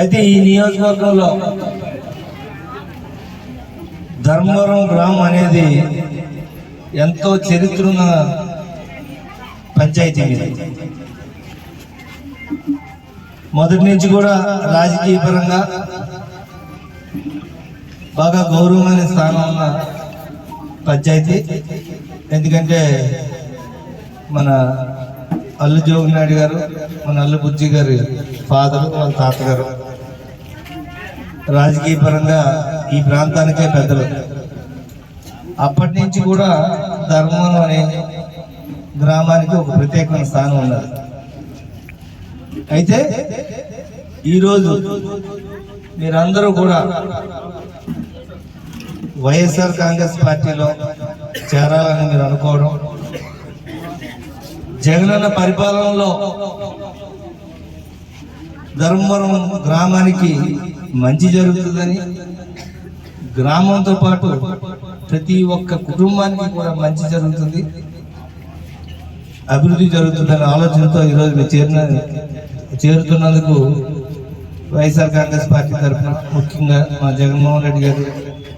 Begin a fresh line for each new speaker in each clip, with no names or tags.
అయితే ఈ నియోజకవర్గంలో ధర్మవరం గ్రామం అనేది ఎంతో చరిత్ర ఉన్న పంచాయతీ మొదటి నుంచి కూడా రాజకీయ పరంగా బాగా గౌరవమైన స్థానం ఉన్న పంచాయతీ. ఎందుకంటే మన అల్లు జోగినాయుడు గారు మన అల్లు బుజ్జి గారి ఫాదర్ వాళ్ళ తాతగారు. రాజకీయ పరంగా ఈ ప్రాంతానికే పెద్దలు. అప్పటి నుంచి కూడా ధర్మం అనే గ్రామానికి ఒక ప్రత్యేకమైన స్థానం ఉన్నది. అయితే ఈరోజు మీరందరూ కూడా వైఎస్ఆర్ కాంగ్రెస్ పార్టీలో చేరాలని మీరు అనుకోవడం జగనన్న పరిపాలనలో ధర్మవరం గ్రామానికి మంచి జరుగుతుందని గ్రామంతో పాటు ప్రతి ఒక్క కుటుంబానికి కూడా మంచి జరుగుతుంది. అభివృద్ధి జరుగుతుందనే ఆలోచనతో ఈరోజు మీరు చేరిన చేరుతున్నందుకు వైఎస్ఆర్ కాంగ్రెస్ పార్టీ తరఫున ముఖ్యంగా మా జగన్మోహన్ రెడ్డి గారి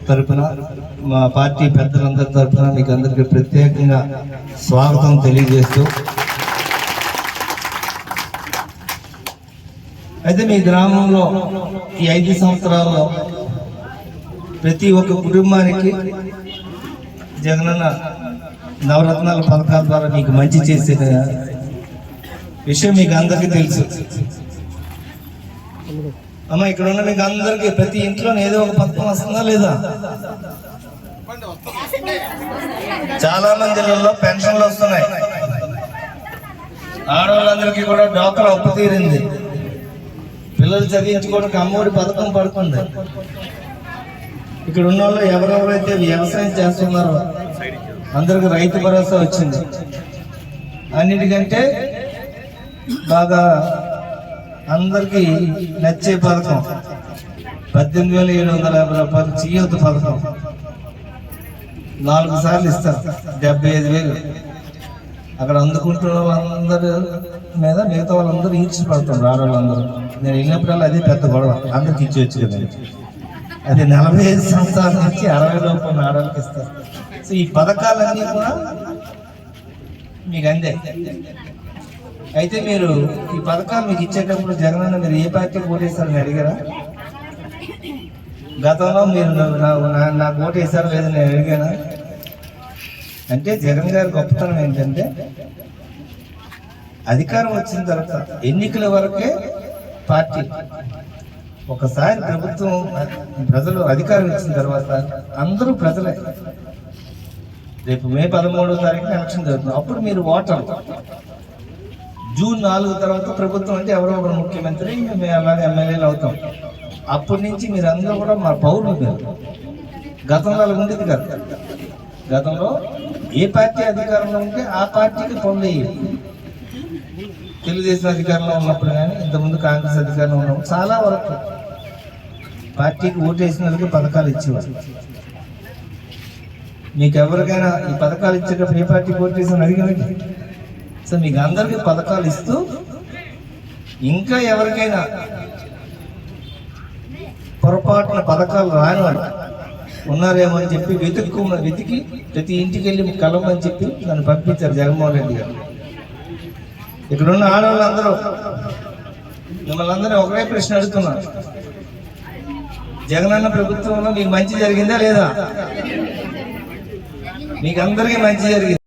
తరఫున మా పార్టీ పెద్దలందరి తరఫున మీకు అందరికీ ప్రత్యేకంగా స్వాగతం తెలియజేస్తూ అయితే మీ గ్రామంలో ఈ ఐదు సంవత్సరాల్లో ప్రతి ఒక్క కుటుంబానికి జగనన్న నవరత్నాల పథకాల ద్వారా మీకు మంచి చేసే విషయం మీకు అందరికీ తెలుసు. అమ్మ ఇక్కడ ఉన్న మీకు అందరికీ ప్రతి ఇంట్లో ఏదో ఒక పథకం వస్తుందా లేదా? చాలా మంది ఇళ్ళలో పెన్షన్లు వస్తున్నాయి. ఆడవాళ్ళందరికీ కూడా డాక్టర్ అప్పు తీరింది. పిల్లలు చదివించుకోవడానికి అమ్మఒడి పథకం పడుతుంది. ఇక్కడ ఉన్న వాళ్ళు ఎవరెవరైతే వ్యవసాయం చేస్తున్నారో అందరికి రైతు భరోసా వచ్చింది. అన్నిటికంటే బాగా అందరికి నచ్చే పథకం పద్దెనిమిది వేల ఏడు వందల యాభై రూపాయలు చేయొద్దు పథకం. నాలుగు సార్లు ఇస్తారు. డెబ్బై ఐదు వేలు. అక్కడ అందుకుంటున్న వాళ్ళందరూ మీద మిగతా వాళ్ళందరూ ఈడ్చి పడుతున్నారు ఆడవాళ్ళందరూ నేను వెళ్ళినప్పుడల్లా అదే పెద్ద గొడవ. అందరికి ఇచ్చేయచ్చు కదా అది నలభై ఐదు సంవత్సరాల నుంచి అరవై రూపాయలు ఆడవాళ్ళకి ఇస్తారు. సో ఈ పథకాలన్నీ కూడా మీకు అందే. అయితే మీరు ఈ పథకాలు మీకు ఇచ్చేటప్పుడు జగనన్న మీరు ఏ పార్టీకి ఓటేస్తారని అడిగారా? గతంలో మీరు నా- నా- నాకు ఓటేసారు లేదు నేను అడిగానా? అంటే జగన్ గారి గొప్పతనం ఏంటంటే అధికారం వచ్చిన తర్వాత ఎన్నికల వరకే పార్టీ. ఒకసారి ప్రభుత్వం ప్రజలు అధికారం ఇచ్చిన తర్వాత అందరూ ప్రజలే. రేపు మే పదమూడో తారీఖున ఎలక్షన్ జరుగుతుంది. అప్పుడు మీరు ఓటర్ జూన్ నాలుగు తర్వాత ప్రభుత్వం అంటే ఎవరో ఒకరు ముఖ్యమంత్రి మేము అలాగే ఎమ్మెల్యేలు అవుతాం. అప్పటి నుంచి మీరు అందరూ కూడా మా పౌరులు మీరు. గతంలో అలా ఉండేది కదా. గతంలో ఏ పార్టీ అధికారంలో ఉంటే ఆ పార్టీకి పొందేవి తెలుగుదేశం అధికారంలో ఉన్నప్పుడు కానీ ఇంతకుముందు కాంగ్రెస్ అధికారంలో ఉన్నప్పుడు చాలా వరకు పార్టీకి ఓటేసినందుకు పథకాలు ఇచ్చేవారు. మీకు ఎవరికైనా ఈ పథకాలు ఇచ్చేటప్పుడు ఏ పార్టీకి ఓటేసి అడిగినట్టు సో మీకు అందరికీ పథకాలు ఇస్తూ ఇంకా ఎవరికైనా పొరపాటున పథకాలు రాని వాళ్ళు ఉన్నారేమో అని చెప్పి వెతుక్కున్న వెతికి ప్రతి ఇంటికి వెళ్ళి కలవమని చెప్పి నన్ను పంపించారు జగన్మోహన్ రెడ్డి గారు. ఇక్కడ ఉన్న ఆడవాళ్ళందరూ మిమ్మల్ని అందరూ ఒకటే ప్రశ్న అడుగుతున్నారు జగనన్న ప్రభుత్వంలో మీకు మంచి జరిగిందా లేదా? మీకు అందరికీ మంచి జరిగింది.